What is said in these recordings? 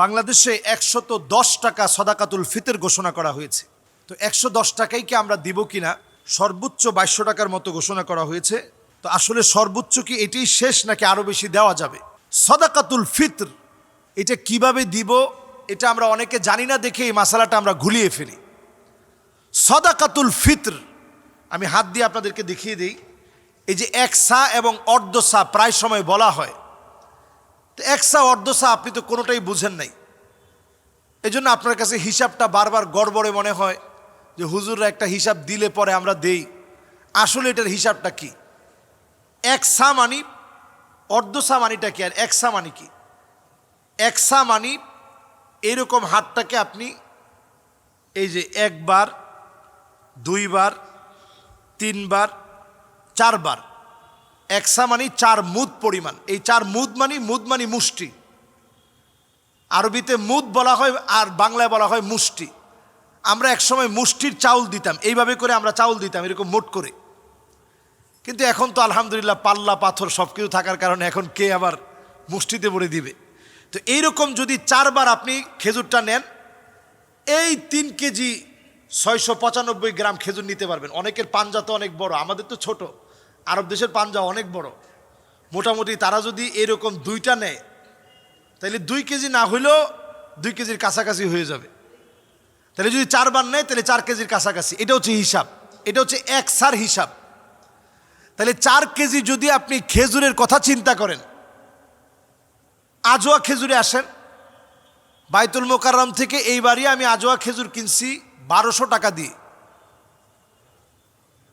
বাংলাদেশে একশত দশ টাকা সদাকাতুল ফিতের ঘোষণা করা হয়েছে। তো একশো দশ টাকাই কি আমরা দিব কিনা? সর্বোচ্চ বাইশশো টাকার মতো ঘোষণা করা হয়েছে। তো আসলে সর্বোচ্চ কি এটাই শেষ নাকি আরও বেশি দেওয়া যাবে? সদাকাতুল ফিতর, এটা কীভাবে দিব? এটা আমরা অনেকে জানি না দেখে এই মশালাটা আমরা ঘুলিয়ে ফেলি। সদাকাতুল ফিতর, আমি হাত দিয়ে আপনাদেরকে দেখিয়ে দিই। এই যে এক সা এবং অর্ধ সা প্রায় সময় বলা হয়। তো এক সা অর্ধ সা আপনি তো কোনোটাই বুঝেন নাই। এই জন্য আপনার কাছে হিসাবটা বারবার গড়বড়ে মনে হয় যে হুজুররা একটা হিসাব দিলে পরে আমরা দেই। আসলে এটার হিসাবটা কি? এক মানি অর্ধ সা মানিটা কি আর এক মানি কি? এক সা মানি এইরকম হাতটাকে আপনি এই যে একবার, দুইবার, তিনবার, চারবার একসা মানি চার মুদ পরিমাণ। এই চার মুদ মানি মুদ মানি মুষ্টি। আরবিতে মুদ বলা হয় আর বাংলায় বলা হয় মুষ্টি। আমরা একসময় মুষ্টির চাউল দিতাম, এইভাবে করে আমরা চাউল দিতাম, এরকম মোট করে। কিন্তু এখন তো আলহামদুলিল্লাহ পাল্লা, পাথর সব কিছু থাকার কারণে এখন কে আবার মুষ্টিতে ভরে দিবে? তো এইরকম যদি চারবার আপনি খেজুরটা নেন, এই তিন কেজি ছয়শো পঁচানব্বই গ্রাম খেজুর নিতে পারবেন। অনেকের পাঞ্জা তো অনেক বড়, আমাদের তো ছোট। আরব দেশের পাঞ্জা অনেক বড়। মোটামুটি তারা যদি এরকম দুইটা নেয়, তাহলে দুই কেজি না হইলেও দুই কেজির কাছাকাছি হয়ে যাবে। তাহলে যদি চারবার নেয়, তাহলে চার কেজির কাছাকাছি। এটা হচ্ছে হিসাব। এটা হচ্ছে এক সার হিসাব। তাহলে চার কেজি যদি আপনি খেজুরের কথা চিন্তা করেন, আজোয়া খেজুরে আসেন, বাইতুল মোকাররম থেকে এইবারই আমি আজোয়া খেজুর কিনছি বারোশো টাকা দিয়ে।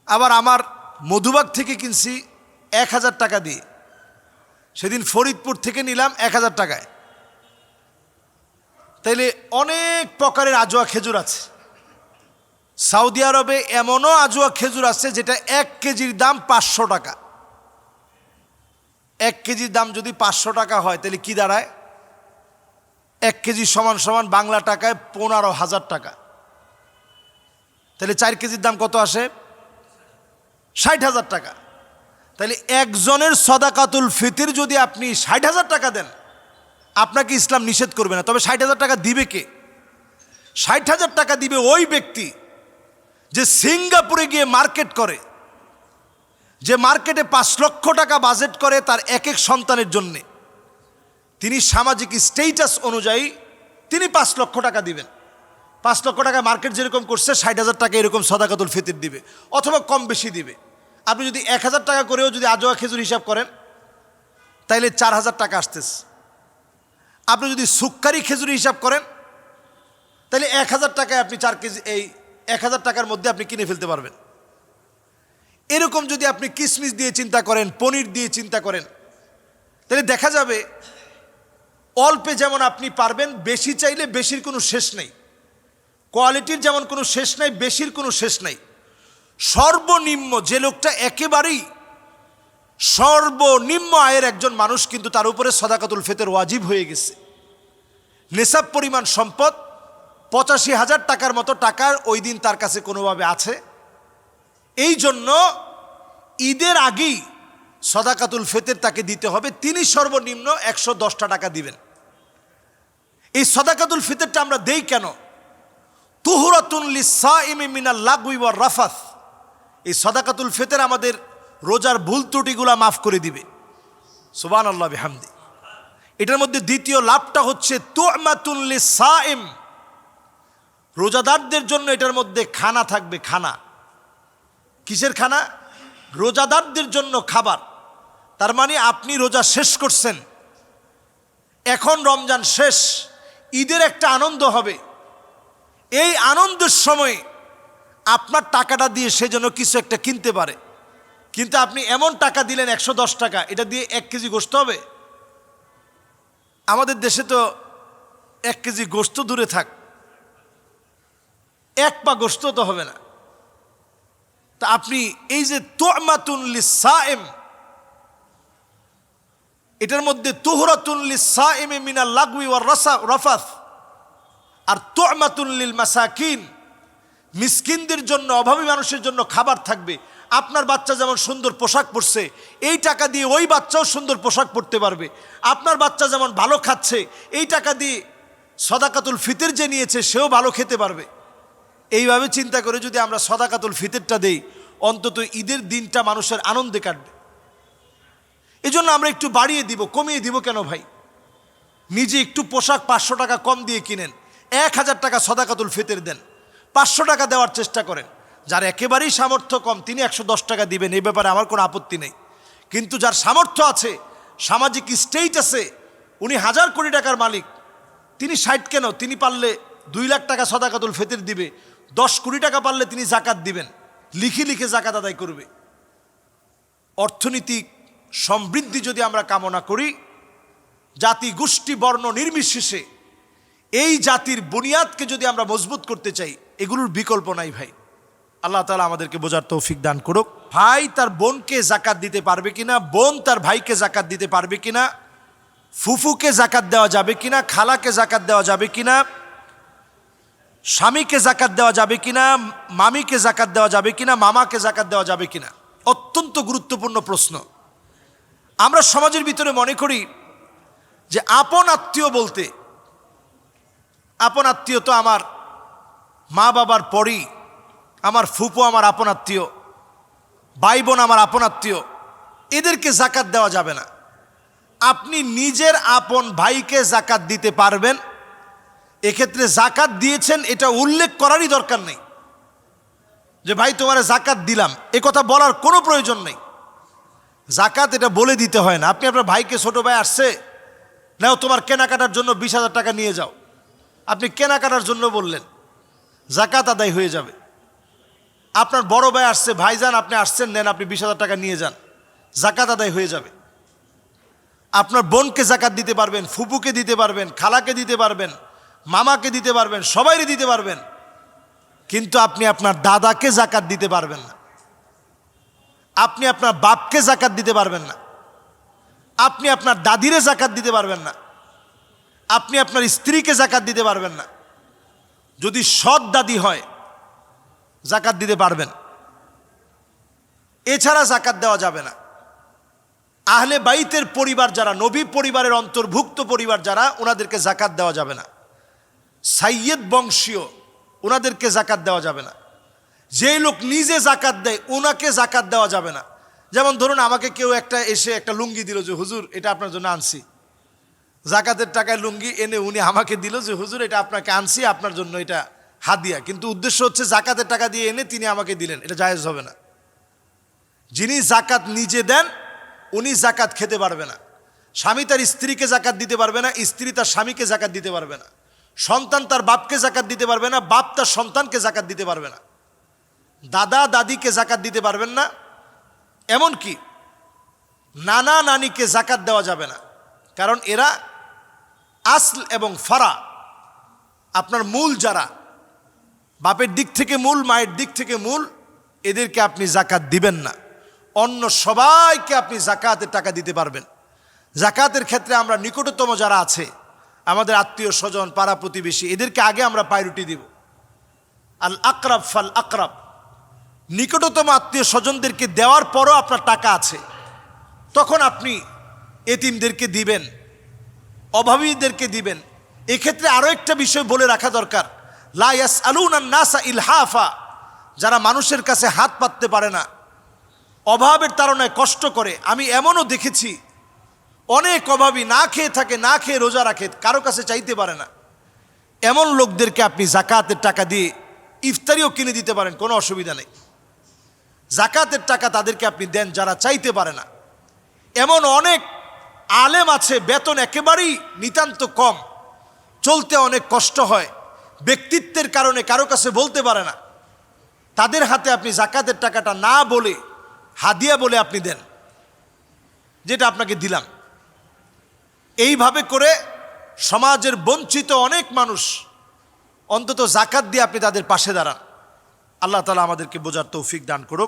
আবার আমার মধুবাগ থেকে কিনছি এক হাজার টাকা দিয়ে। সেদিন ফরিদপুর থেকে নিলাম এক হাজার টাকায়। তাইলে অনেক প্রকারের আজোয়া খেজুর আছে। সৌদি আরবে এমনও আজোয়া খেজুর আছে যেটা এক কেজির দাম পাঁচশো টাকা। এক কেজির দাম যদি পাঁচশো টাকা হয় তাহলে কি দাঁড়ায়? এক কেজি সমান সমান বাংলা টাকায় পনেরো হাজার টাকা। তাহলে চার কেজির দাম কত আসে? ষাট হাজার টাকা। তাহলে একজনের সদাকাতুল ফিতির যদি আপনি ষাট হাজার টাকা দেন, আপনাকে ইসলাম নিষেধ করবে না। তবে ষাট হাজার টাকা দিবে কে? ষাট হাজার টাকা দিবে ওই ব্যক্তি যে সিঙ্গাপুরে গিয়ে মার্কেট করে, যে মার্কেটে পাঁচ লক্ষ টাকা বাজেট করে তার এক এক সন্তানের জন্যে। তিনি সামাজিক স্টেটাস অনুযায়ী তিনি পাঁচ লক্ষ টাকা দিবেন। পাঁচ লক্ষ টাকা মার্কেট যেরকম করছে, ষাট হাজার টাকা এরকম সদাকাতুল ফিতির দিবে, অথবা কম বেশি দিবে। আপনি যদি এক হাজার টাকা করেও যদি আজোয়া খেজুর হিসাব করেন, তাইলে চার হাজার টাকা আসতেছে। আপনি যদি সুক্কারি খেজুরি হিসাব করেন তাহলে এক হাজার টাকায় আপনি চার কেজি, এই এক হাজার টাকার মধ্যে আপনি কিনে ফেলতে পারবেন। এরকম যদি আপনি কিশমিশ দিয়ে চিন্তা করেন, পনির দিয়ে চিন্তা করেন তাহলে দেখা যাবে অল্পে যেমন আপনি পারবেন, বেশি চাইলে বেশির কোনো শেষ নেই। কোয়ালিটির যেমন কোনো শেষ নাই, বেশির কোনো শেষ নাই। সর্বনিম্ন যে লোকটা একেবারেই সর্বনিম্ন আয়ের একজন মানুষ কিন্তু তার উপরে সদাকাতুল ফেতের ওয়াজিব হয়ে গেছে। নেশাব পরিমাণ সম্পদ পঁচাশি হাজার টাকার মতো টাকার ওই দিন তার কাছে কোনোভাবে আছে। এই জন্য ঈদের আগেই সদাকাতুল ফেতের তাকে দিতে হবে। তিনি সর্বনিম্ন একশো দশটা টাকা দিবেন। এই সদাকাতুল ফিতরটা আমরা দেই কেন? তুহুরাতুল্লি সাইমি মিনাল লাগুই ওয়ার রাফাত এই সদাকাতুল ফেতের আমাদের রোজার ভুল ত্রুটিগুলা মাফ করে দিবে। সুবান আল্লাহ বিহামদি। এটার মধ্যে দ্বিতীয় লাভটা হচ্ছে তুমাতুল্লি সাইম রোজাদারদের জন্য এটার মধ্যে খানা থাকবে, খানা। কিসের খানা? রোজাদারদের জন্য খাবার। তার মানে আপনি রোজা শেষ করছেন। এখন রমজান শেষ। ঈদের একটা আনন্দ হবে। এই আনন্দের সময় আপনার টাকাটা দিয়ে সে যেন কিছু একটা কিনতে পারে। কিন্তু আপনি এমন টাকা দিলেন একশো দশ টাকা, এটা দিয়ে এক কেজি গোস্ত হবে? আমাদের দেশে তো এক কেজি গোস্ত দূরে থাক, এক পা গোস্ত তো হবে না। তা আপনি এই যে তোমাতুল্লি সায়েম এটার মধ্যে তোহরাতুল্লি সায়েমে মিনা লাগুই ওয়ার রসা রফাত আর তোমাতুল্লিল মাসাকিন মিসকিনদের জন্য, অভাবী মানুষের জন্য খাবার থাকবে। আপনার বাচ্চা যেমন সুন্দর পোশাক পরছে, এই টাকা দিয়ে ওই বাচ্চাও সুন্দর পোশাক পরতে পারবে। আপনার বাচ্চা যেমন ভালো খাচ্ছে, এই টাকা দিয়ে সদাকাতুল ফিতর যে নিয়েছে, সেও ভালো খেতে পারবে। এইভাবে চিন্তা করে যদি আমরা সদাকাতুল ফিতরটা দেই, অন্তত ঈদের দিনটা মানুষের আনন্দে কাটবে। এই জন্য আমরা একটু বাড়িয়ে দিব, কমিয়ে দিব কেন ভাই? নিজে একটু পোশাক পাঁচশো টাকা কম দিয়ে কিনেন, এক হাজার টাকা সদাকাতুল ফিতর দেন। পাঁচশো টাকা দেওয়ার চেষ্টা করেন। যার একেবারেই সামর্থ্য কম, তিনি একশো দশ টাকা দিবেন, এই ব্যাপারে আমার কোনো আপত্তি নেই। কিন্তু যার সামর্থ্য আছে, সামাজিক স্টেট আছে উনি হাজার কোটি টাকার মালিক, তিনি ষাট কেন? তিনি পারলে দুই লাখ টাকা সদাকাতুল ফিতর দিবে, দশ কোটি টাকা পারলে তিনি জাকাত দিবেন, লিখে লিখে জাকাত আদায় করবে। অর্থনৈতিক সমৃদ্ধি যদি আমরা কামনা করি, জাতি গোষ্ঠী বর্ণ নির্বিশেষে এই জাতির বুনিয়াদকে যদি আমরা মজবুত করতে চাই এগুলোর বিকল্প নাই ভাই। আল্লাহ তালা আমাদেরকে বোঝার তৌফিক দান করুক। ভাই, তার বোনকে জাকাত দিতে পারবে কিনা? বোন তার ভাইকে জাকাত দিতে পারবে কিনা? ফুফুকে জাকাত দেওয়া যাবে কিনা? খালাকে জাকাত দেওয়া যাবে কিনা? স্বামীকে জাকাত দেওয়া যাবে কিনা? মামিকে জাকাত দেওয়া যাবে কিনা? মামাকে জাকাত দেওয়া যাবে কিনা? অত্যন্ত গুরুত্বপূর্ণ প্রশ্ন। আমরা সমাজের ভিতরে মনে করি যে, আপন আত্মীয় বলতে, আপন আত্মীয় তো আমার মা বাবার পরই আমার ফুপো আমার আপন আত্মীয়, ভাই বোন আমার আপন আত্মীয়, এদেরকে জাকাত দেওয়া যাবে না। আপনি নিজের আপন ভাইকে জাকাত দিতে পারবেন, এক্ষেত্রে জাকাত দিয়েছেন, এটা উল্লেখ করারই দরকার নেই। যে ভাই, তোমার জাকাত দিলাম, এ কথা বলার কোনো প্রয়োজন নেই। জাকাত এটা বলে দিতে হয় না। আপনি আপনার ভাইকে ছোট ভাই আসছে, নাও তোমার কেনাকাটার জন্য বিশ হাজার টাকা নিয়ে যাও। আপনি কেনাকাটার জন্য বললেন জাকাত আদায় হয়ে যাবে। আপনার বড় ভাই আসছে, ভাইজান আপনি আসছেন নেন আপনি বিশ হাজার টাকা নিয়ে যান। জাকাত আদায় হয়ে যাবে। আপনার বোনকে জাকাত দিতে পারবেন, ফুপুকে দিতে পারবেন, খালাকে দিতে পারবেন, মামাকে দিতে পারবেন সবাইকে দিতে পারবেন। কিন্তু আপনি আপনার দাদাকে জাকাত দিতে পারবেন না। আপনি আপনার বাপকে জাকাত দিতে পারবেন না। আপনি আপনার দাদিরে জাকাত দিতে পারবেন না। আপনি আপনার স্ত্রীকে জাকাত দিতে পারবেন না। যদি সৎ দাদি হয়, জাকাত দিতে পারবেন। এছাড়া জাকাত দেওয়া যাবে না। আহলে বাইতের পরিবার যারা, নবী পরিবারের অন্তর্ভুক্ত পরিবার যারা, ওনাদেরকে জাকাত দেওয়া যাবে না। সাইয়েদ বংশীয়, ওনাদেরকে জাকাত দেওয়া যাবে না। যেই লোক নিজে জাকাত দেয়, ওনাকে জাকাত দেওয়া যাবে না। যেমন ধরুন, আমাকে কেউ একটা এসে একটা লুঙ্গি দিল যে, হুজুর, এটা আপনার জন্য আনছি। জাকাতের টাকায় লুঙ্গি এনে উনি আমাকে দিল যে, হুজুর, এটা আপনাকে আনছি, আপনার জন্য এটা হাদিয়া। কিন্তু উদ্দেশ্য হচ্ছে জাকাতের টাকা দিয়ে এনে তিনি আমাকে দিলেন। এটা জায়েজ হবে না। যিনি জাকাত নিজে দেন, উনি জাকাত খেতে পারবে না। স্বামী তার স্ত্রীকে জাকাত দিতে পারবে না, স্ত্রী তার স্বামীকে জাকাত দিতে পারবে না। সন্তান তার বাপকে জাকাত দিতে পারবে না, বাপ তার সন্তানকে জাকাত দিতে পারবে না। দাদা দাদিকে জাকাত দিতে পারবেন না, এমনকি নানা নানিকে জাকাত দেওয়া যাবে না। কারণ এরা আসল এবং ফারা, আপনার মূল যারা, বাপের দিক থেকে মূল, মায়ের দিক থেকে মূল, এদেরকে আপনি জাকাত দিবেন না। অন্য সবাইকে আপনি জাকাতের টাকা দিতে পারবেন। জাকাতের ক্ষেত্রে আমরা নিকটতম যারা আছে, আমাদের আত্মীয় স্বজন, পাড়া প্রতিবেশী, এদেরকে আগে আমরা প্রায়োরিটি দিব। আল আকরাব ফাল আকরাব। নিকটতম আত্মীয় স্বজনদেরকে দেওয়ার পরও আপনার টাকা আছে। তখন আপনি এতিমদেরকে দিবেন। অভাবীদেরকে দিবেন। এক্ষেত্রে আরও একটা বিষয় বলে রাখা দরকার। লায়াস নাসা ইলহাফা, যারা মানুষের কাছে হাত পাততে পারে না। অভাবের তারণায় কষ্ট করে। আমি এমনও দেখেছি, অনেক অভাবী না খেয়ে থাকে, না খেয়ে রোজা রাখে, কারও কাছে চাইতে পারে না। এমন লোকদেরকে আপনি জাকাতের টাকা দিয়ে ইফতারিও কিনে দিতে পারেন, কোনো অসুবিধা নেই। জাকাতের টাকা তাদেরকে আপনি দেন যারা চাইতে পারে না। এমন অনেক আলেম আছে, বেতন একেবারেই নিতান্ত কম। চলতে অনেক কষ্ট হয়। ব্যক্তিত্বের কারণে কারও কাছে বলতে পারে না। তাদের হাতে আপনি জাকাতের টাকাটা না বলে, হাদিয়া বলে আপনি দেন, যেটা আপনাকে দিলাম। এইভাবে করে সমাজের বঞ্চিত অনেক মানুষ অন্তত জাকাত দিয়ে আপনি তাদের পাশে দাঁড়ান। আল্লাহ তালা আমাদেরকে বোঝার তৌফিক দান করুক।